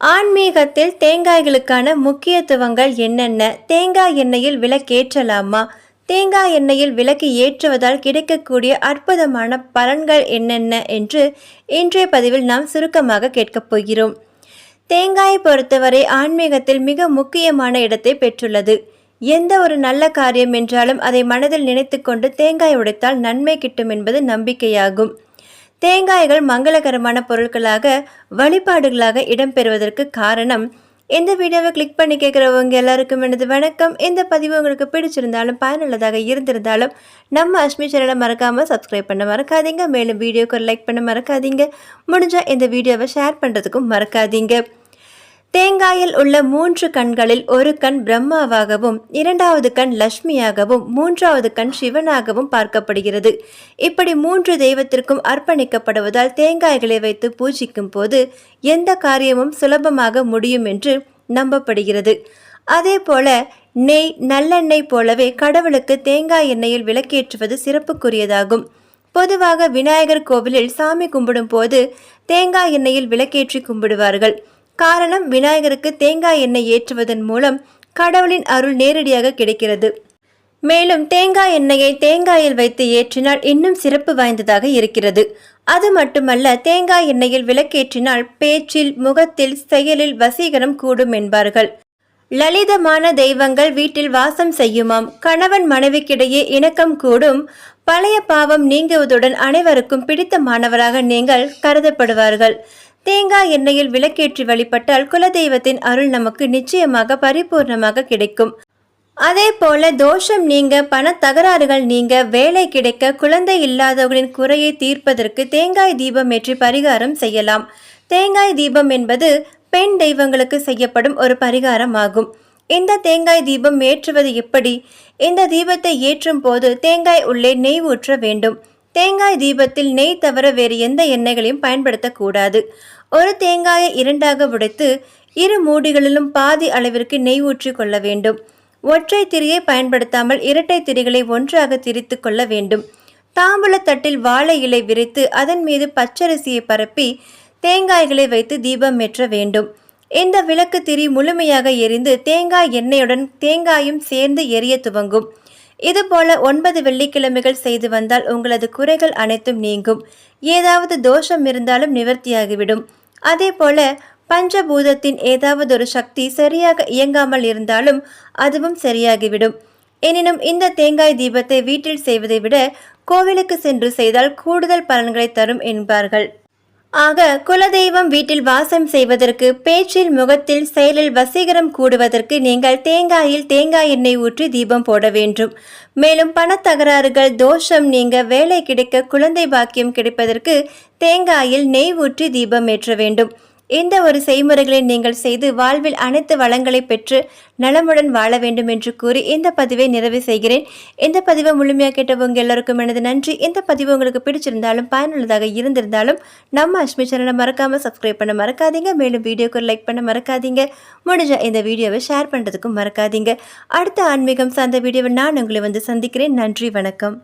ஆன்மீகத்தில் தேங்காய்களுக்கான முக்கியத்துவங்கள் என்னென்ன? தேங்காய் எண்ணெயில் விளக்கேற்றலாமா தேங்காய் எண்ணெயில் விளக்கு ஏற்றுவதால் கிடைக்கக்கூடிய அற்புதமான பலன்கள் என்னென்ன? என்று இன்றைய பதிவில் நாம் சுருக்கமாக கேட்கப் போகிறோம். தேங்காயை பொறுத்தவரை ஆன்மீகத்தில் மிக முக்கியமான இடத்தை பெற்றுள்ளது. எந்த ஒரு நல்ல காரியம் என்றாலும் அதை மனதில் நினைத்துக்கொண்டு தேங்காய் உடைத்தால் நன்மை கிட்டும் என்பது நம்பிக்கையாகும். தேங்காய்கள் மங்களகரமான பொருட்களாக வழிபாடுகளாக இடம்பெறுவதற்கு காரணம் இந்த வீடியோவை கிளிக் பண்ணி கேட்குறவங்க எல்லாருக்கும் எனது வணக்கம். இந்த பதிவு உங்களுக்கு பிடிச்சிருந்தாலும் பயனுள்ளதாக இருந்திருந்தாலும் நம்ம அஷ்மி சேனலை மறக்காமல் சப்ஸ்கிரைப் பண்ண மறக்காதீங்க. மேலும் வீடியோக்கு லைக் பண்ண மறக்காதீங்க. முடிஞ்சால் இந்த வீடியோவை ஷேர் பண்ணுறதுக்கும் மறக்காதீங்க. தேங்காயில் உள்ள மூன்று கண்களில் ஒரு கண் பிரம்மாவாகவும் இரண்டாவது கண் லட்சுமியாகவும் மூன்றாவது கண் சிவனாகவும் பார்க்கப்படுகிறது. இப்படி மூன்று தெய்வத்திற்கும் அர்ப்பணிக்கப்படுவதால் தேங்காய்களை வைத்து பூஜிக்கும் போது எந்த காரியமும் சுலபமாக முடியும் என்று நம்பப்படுகிறது. அதே போல நெய் நல்லெண்ணெய் போலவே கடவுளுக்கு தேங்காய் எண்ணெயில் விளக்கேற்றுவது சிறப்புக்குரியதாகும். பொதுவாக விநாயகர் கோவிலில் சாமி கும்பிடும் போது தேங்காய் எண்ணெயில் விளக்கேற்றி கும்பிடுவார்கள். காரணம் விநாயகருக்கு தேங்காய் எண்ணெய் ஏற்றுவதன் மூலம் கடவுளின் அருள் நேரடியாக கிடைக்கிறது. மேலும் தேங்காய் எண்ணெயை தேங்காயில் வைத்து ஏற்றினால் இன்னும் சிறப்பு வாய்ந்ததாக இருக்கிறது. அது மட்டுமல்ல தேங்காய் எண்ணெயில் விளக்கேற்றினால் பேச்சில் முகத்தில் செயலில் வசீகரம் கூடும் என்பார்கள். லலிதமான தெய்வங்கள் வீட்டில் வாசம் செய்யுமாம். கணவன் மனைவிக்கிடையே இணக்கம் கூடும். பழைய பாவம் நீங்குவதுடன் அனைவருக்கும் பிடித்தமானவராக நீங்கள் கருதப்படுவார்கள். தேங்காய் எண்ணெயில் விளக்கேற்றி வழிபட்டால் குலதெய்வத்தின் அருள் நமக்கு நிச்சயமாக பரிபூர்ணமாக கிடைக்கும். அதே போல தோஷம் நீங்க பண தகராறுகள் நீங்க வேலை கிடைக்க குழந்தை இல்லாதவர்களின் குறையை தீர்ப்பதற்கு தேங்காய் தீபம் ஏற்றி பரிகாரம் செய்யலாம். தேங்காய் தீபம் என்பது பெண் தெய்வங்களுக்கு செய்யப்படும் ஒரு பரிகாரம் ஆகும் இந்த தேங்காய் தீபம் ஏற்றுவது எப்படி? இந்த தீபத்தை ஏற்றும் போது தேங்காய் உள்ளே நெய் ஊற்ற வேண்டும். தேங்காய் தீபத்தில் நெய் தவிர வேறு எந்த எண்ணெய்களையும் பயன்படுத்தக்கூடாது. ஒரு தேங்காயை இரண்டாக உடைத்து இரு மூடிகளிலும் பாதி அளவிற்கு நெய் ஊற்றி கொள்ள வேண்டும். ஒற்றை திரியை பயன்படுத்தாமல் இரட்டை திரிகளை ஒன்றாக திரித்து கொள்ள வேண்டும். தாம்பூலத்தட்டில் வாழை இலை விரித்து அதன் மீது பச்சரிசியை பரப்பி தேங்காய்களை வைத்து தீபம் ஏற்ற வேண்டும். இந்த விளக்கு திரி முழுமையாக எரிந்து தேங்காய் எண்ணெயுடன் தேங்காயும் சேர்ந்து எரிய துவங்கும். இதுபோல ஒன்பது வெள்ளிக்கிழமைகள் செய்து வந்தால் உங்களது குறைகள் அனைத்தும் நீங்கும். ஏதாவது தோஷம் இருந்தாலும் நிவர்த்தியாகிவிடும். அதே போல பஞ்சபூதத்தின் ஏதாவது ஒரு சக்தி சரியாக இயங்காமல் இருந்தாலும் அதுவும் சரியாகிவிடும். எனினும் இந்த தேங்காய் தீபத்தை வீட்டில் செய்வதை விட கோவிலுக்கு சென்று செய்தால் கூடுதல் பலன்களை தரும் என்பார்கள். ஆக குலதெய்வம் வீட்டில் வாசம் செய்வதற்கு பேச்சில் முகத்தில் செயலில் வசீகரம் கூடுவதற்கு நீங்கள் தேங்காயில் தேங்காய் எண்ணெய் ஊற்றி தீபம் போட வேண்டும். மேலும் பணத்தகராறுகள் தோஷம் நீங்க வேலை கிடைக்க குழந்தை பாக்கியம் கிடைப்பதற்கு தேங்காயில் நெய் ஊற்றி தீபம் ஏற்ற வேண்டும். இந்த ஒரு செய்முறைகளை நீங்கள் செய்து வாழ்வில் அனைத்து வளங்களை பெற்று நலமுடன் வாழ வேண்டும் என்று கூறி இந்த பதிவை நிறைவு செய்கிறேன். இந்த பதிவை முழுமையாக கேட்டவங்க எல்லாருக்கும் எனது நன்றி. இந்த பதிவு உங்களுக்கு பிடிச்சிருந்தாலும் பயனுள்ளதாக இருந்திருந்தாலும் நம்ம அஷ்மி சேனலை மறக்காமல் சப்ஸ்கிரைப் பண்ண மறக்காதீங்க. மேலும் வீடியோக்கு லைக் பண்ண மறக்காதீங்க. முடிஞ்ச இந்த வீடியோவை ஷேர் பண்ணுறதுக்கும் மறக்காதீங்க. அடுத்த ஆன்மீகம் சார்ந்த வீடியோவை நான் உங்களை வந்து சந்திக்கிறேன். நன்றி வணக்கம்.